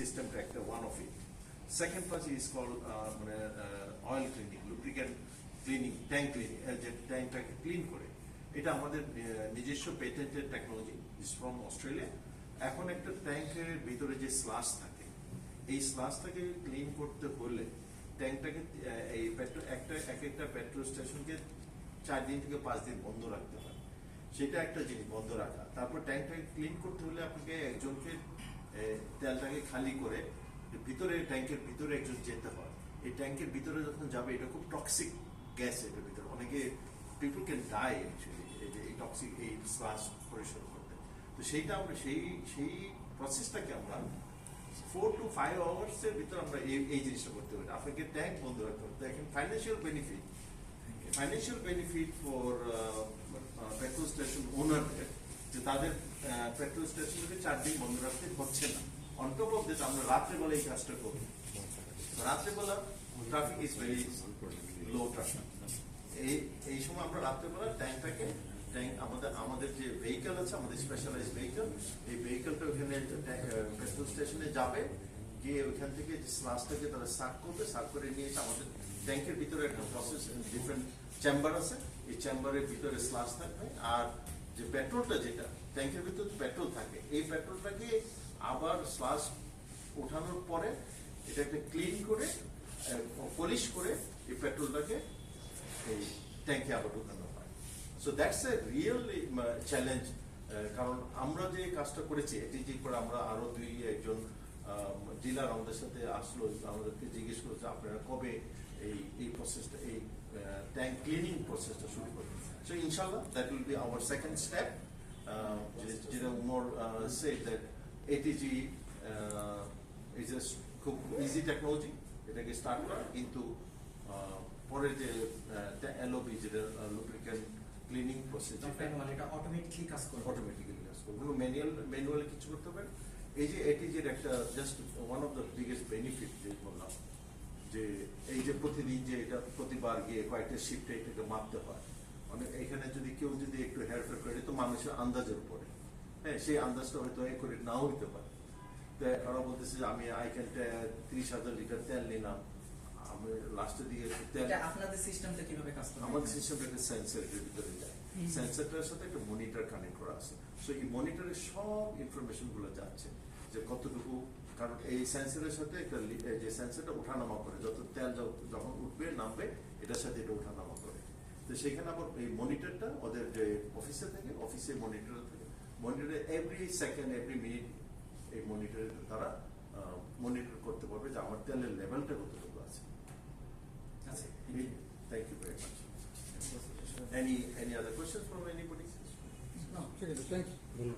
সিস্টেমটা একটা one of it second phase is call মানে oil cleaning lubricant cleaning tank cleaning যে ট্যাঙ্কটাকে ক্লিন করে. এটা আমাদের নিজস্ব patented technology is from Australia এখন একটা ট্যাঙ্কের ভিতরে যে স্লাস থাকে, এই স্লাসটাকে ক্লিন করতে হলে ট্যাঙ্কটাকে এই পেট্রো একটা, এক একটা পেট্রোল স্টেশনকে চার দিন থেকে পাঁচ দিন বন্ধ রাখতে হয়। সেটা একটা জিনিস, বন্ধ রাখা। তারপর ট্যাঙ্কটাকে ক্লিন করতে হলে আপনাকে একজনকে তেলটাকে খালি করে ভিতরে ট্যাঙ্কের ভিতরে একজন যেতে হয়। এই ট্যাঙ্কের ভিতরে যখন যাবে এটা খুব টক্সিক গ্যাস এটার ভিতরে। অনেকে পিপল ক্যান ডাই অ্যাকচুয়ালি এই টক্সিক এই স্লাস পরিষ্কার করতে। তো সেইটা আমরা সেই সেই প্রসেসটাকে আমরা ফোর টু ফাইভ আওয়ার্স এর ভিতরে আমরা এই এই জিনিসটা করতে পারি। আপনাকে ট্যাঙ্ক বন্ধ রাখতে হবে। দেখেন financial benefit financial benefit for petrol station ওনারদের যে তাদের পেট্রোল স্টেশনকে চার দিন বন্ধ রাখতে হচ্ছে না। অন টপ অফ দিস আমরা রাত্রেবেলা এই কাজটা করি। রাত্রেবেলা traffic is very low traffic এই এই সময় আমরা রাত্রেবেলা ট্যাঙ্কটাকে ট্যাঙ্ক আমাদের আমাদের যে ভেহিকেল আছে, আমাদের স্পেশালাইজ ভেহিকেল এই ভেহিকেলটা ওখানে পেট্রোল স্টেশনে যাবে, গিয়ে ওইখান থেকে স্লাসটাকে তারা সার্ক করবে সার্ক করে নিয়ে এসে আমাদের ট্যাঙ্কের ভিতরে একটা প্রসেস ডিফারেন্ট চেম্বার আছে। এই চেম্বারের ভিতরে স্লাস থাকবে। আর যে পেট্রোলটা যেটা, ট্যাঙ্কের ভিতরে পেট্রোল থাকে। এই পেট্রোলটাকে আবার স্লাস ওঠানোর পরে এটাকে ক্লিন করে পলিশ করে এই পেট্রোলটাকে এই ট্যাঙ্কে আবার ঢুকানো হয়। So that's a real challenge কারণ আমরা যে কাজটা করেছি, এটি যে করে আমরা আরও দুই একজন ডিলার আমাদের সাথে আসলো, আমাদেরকে জিজ্ঞেস করেছে, আপনারা কবে এই এই প্রসেসটা এই ট্যাঙ্ক ক্লিনিং প্রসেসটা শুরু করবেন সো ইনশাল্লাহ that will be our second step যেটা Umar say that ATG is a খুব ইজি টেকনোলজি এটাকে স্টার্ট করা কিন্তু পরের যে এলওবি যেটা লুব্রিকেন্ট ক্লিনিং প্রসেস এটা অটোমেটিকলি কাজ করবে অটোমেটিক্যালি কাজ করবে কোনো ম্যানুয়াল ম্যানুয়ালি কিছু করতে হবে এই যে এটিজির একটা just one of the biggest benefit যে বললাম যে এই যে প্রতিদিন যে এটা প্রতিবার গিয়ে কয়েকটা শিফটে এটাকে মাপতে হয়। মানে এখানে যদি কেউ যদি একটু হেরফের করে তো মানুষের আন্দাজের উপরে। হ্যাঁ সেই আন্দাজটা হয়তো করে নাও হইতে পারে। তো ওরা বলতেছে যে আমি আই ক্যান ত্রিশ হাজার লিটার তেল নিলাম। আমি লাস্টের দিকে আপনাদের সিস্টেমটা কীভাবে কাজ আমাদের সিস্টেমটা একটা সেন্সর ভিতরে যায়। সেন্সরটার সাথে একটা মনিটর কানেক্ট করা আছে। সো এই মনিটরে সব ইনফরমেশনগুলো যাচ্ছে। যে কতটুকু কারণ এই সেন্সরের সাথে একটা যে সেন্সরটা ওঠানামা করে যত তেল যত- যখন উঠবে নামবে এটার সাথে এটা ওঠানামা করে তো সেখানে আবার এই মনিটরটা ওদের যে অফিসে থাকে অফিসে মনিটর থাকে মনিটরে এভরি সেকেন্ড এভরি মিনিট এই মনিটরে তারা মনিটর করতে পারবে যে আমার তেলের লেভেলটা কতটুকু আছে আচ্ছা Thank you very much. Any, any other questions from anybody? No. ঠিক আছে থ্যাংক ইউ